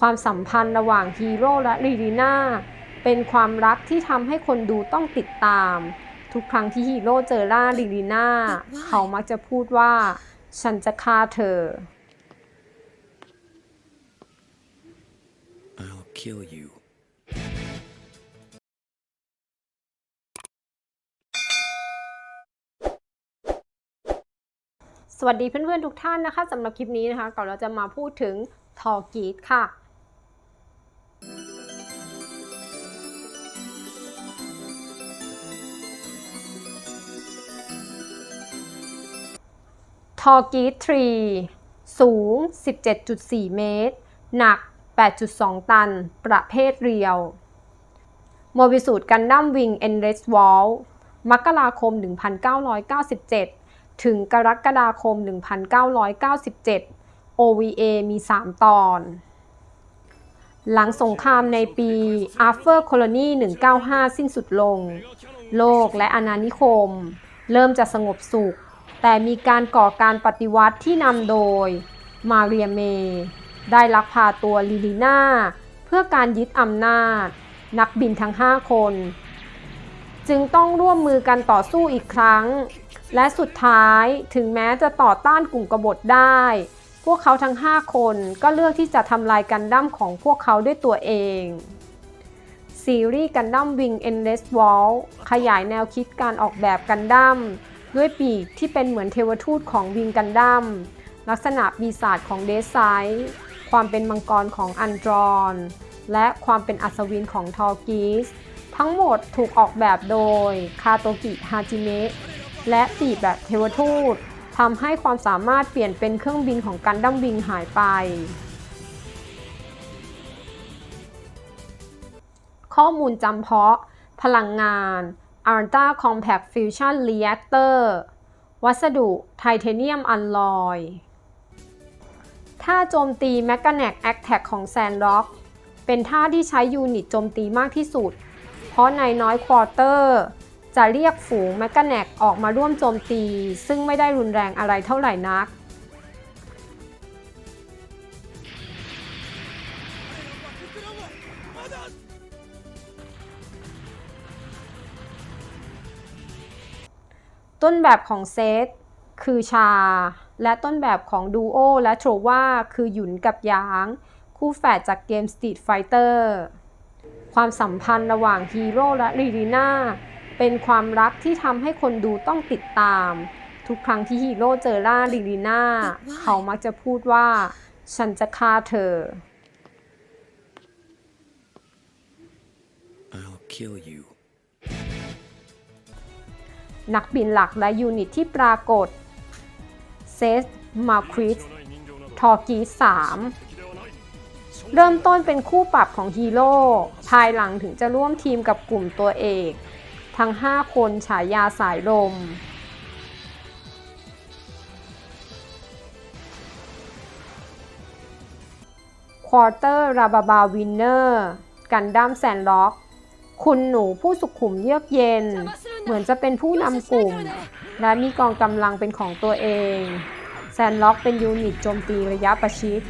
ความสัมพันธ์ระหว่างฮีโร่และลีลีน่าเป็นความรักที่ทำให้คนดูต้องติดตาม ทุกครั้งที่ฮีโร่เจอล่าลีลีน่าเขามักจะพูดว่า ฉันจะฆ่าเธอ I'll kill you. สวัสดีเพื่อนๆทุกท่านนะคะสำหรับคลิปนี้นะคะก่อนเราจะมาพูดถึงทอกีดค่ะ ทอกีทรีสูง 17.4 เมตร หนัก 8.2 ตัน ประเภทเรียว โมบิสูตรกันดั้มวิงเอ็นเรสวอลมกราคม 1997 ถึงกรกฎาคม 1997 OVA มี 3 ตอน หลังสงครามในปี After Colony 195 สิ้นสุดลง โลกและอาณานิคม เริ่มจะสงบสุข แต่มีการก่อการปฏิวัติที่นำโดย มาเรียเม ได้ลักพาตัวลิลิน่า เพื่อการยึดอำนาจ นักบินทั้ง 5 คน จึงต้องร่วมมือกันต่อสู้อีกครั้ง และสุดท้ายถึงแม้จะต่อต้านกลุ่มกบฏได้ พวกเขาทั้ง 5 คนก็เลือกที่จะทำลายกันดั้มของพวกเขาด้วยตัวเองซีรีส์กันดั้มวิงเอ็นเลสวอลขยายแนวคิดการออกแบบกันดั้ม ด้วยปีกที่เป็นเหมือนเทวทูตของวิงกันดัมลักษณะปีศาจของเดซไซความเป็นมังกรของอันดรอน และความเป็นอัศวินของทอร์กิส ทั้งหมดถูกออกแบบโดยคาโตกิฮาจิเมะและปีกแบบเทวทูตทำให้ความสามารถเปลี่ยนเป็นเครื่องบินของกันดั้มวิงหายไป ข้อมูลจำเพาะ พลังงาน Arta Compact Fusion Reactor วัสดุไทเทเนียมอัลลอยท่าโจมตี m e c h a n e c Attack ของ Sandrock เป็นท่าที่ใช้ยูนิตโจมตีมากที่สุด เพราะในน้อยควอเตอร์จะเรียกฝูง m e c h a n e c ออกมาร่วมโจมตี ซึ่งไม่ได้รุนแรงอะไรเท่าไหร่นัก ต้นแบบของเซตคือชา และต้นแบบของดูโอและโทรว่าคือหยุนกับหยาง คู่แฝดจากเกม Street Fighter ความสัมพันธ์ระหว่างฮีโร่และลีลีน่าเป็นความรักที่ทำให้คนดูต้องติดตาม ทุกครั้งที่ฮีโร่เจอล่าลีลีน่าเขามักจะพูดว่า ฉันจะฆ่าเธอ I'll kill you. นักบินหลักและยูนิตที่ปรากฏเซสมาคริสทอร์กีส3เริ่มต้นเป็นคู่ปรับของฮีโร่ภายหลังถึงจะร่วมทีมกับกลุ่มตัวเอก ทั้ง 5 คนฉายาสายลม ควอเตอร์ราบาบาวินเนอร์ กันดั้มแซนล็อก คุณหนูผู้สุขุมเยือกเย็น เหมือนจะเป็นผู้นำกลุ่ม และมีกองกำลังเป็นของตัวเอง แซนล็อกเป็นยูนิตโจมตีระยะประชิด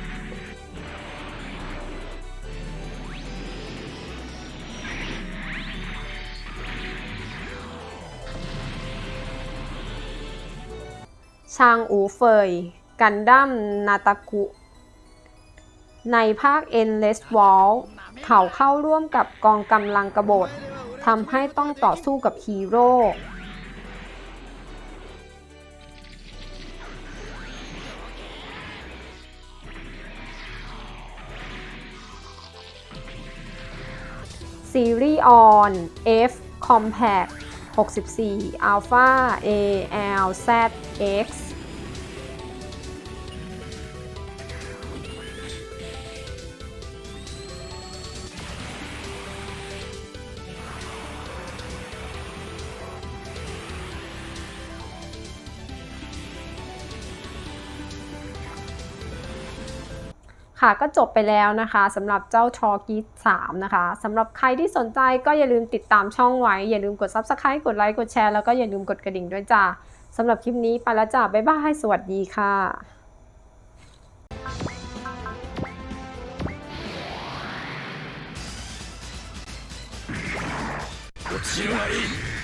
ชางอูเฟย กันดั้มนาตากุ ในภาค Endless Wall เขาเข้าร่วมกับกองกำลังกบฏทำให้ต้องต่อสู้กับฮีโร่ซีรีส์ออน F Compact 64 Alpha A L Z X ค่ะก็จบไปแล้วนะคะสำหรับเจ้าทอกีสามนะคะสำหรับใครที่สนใจก็อย่าลืมติดตามช่องไว้ อย่าลืมกด Subscribe กดไลค์กดแชร์แล้วก็อย่าลืมกดกระดิ่งด้วยจ้าสำหรับคลิปนี้ไปแล้วจ้าบ๊ายบายสวัสดีค่ะ落ちるがいい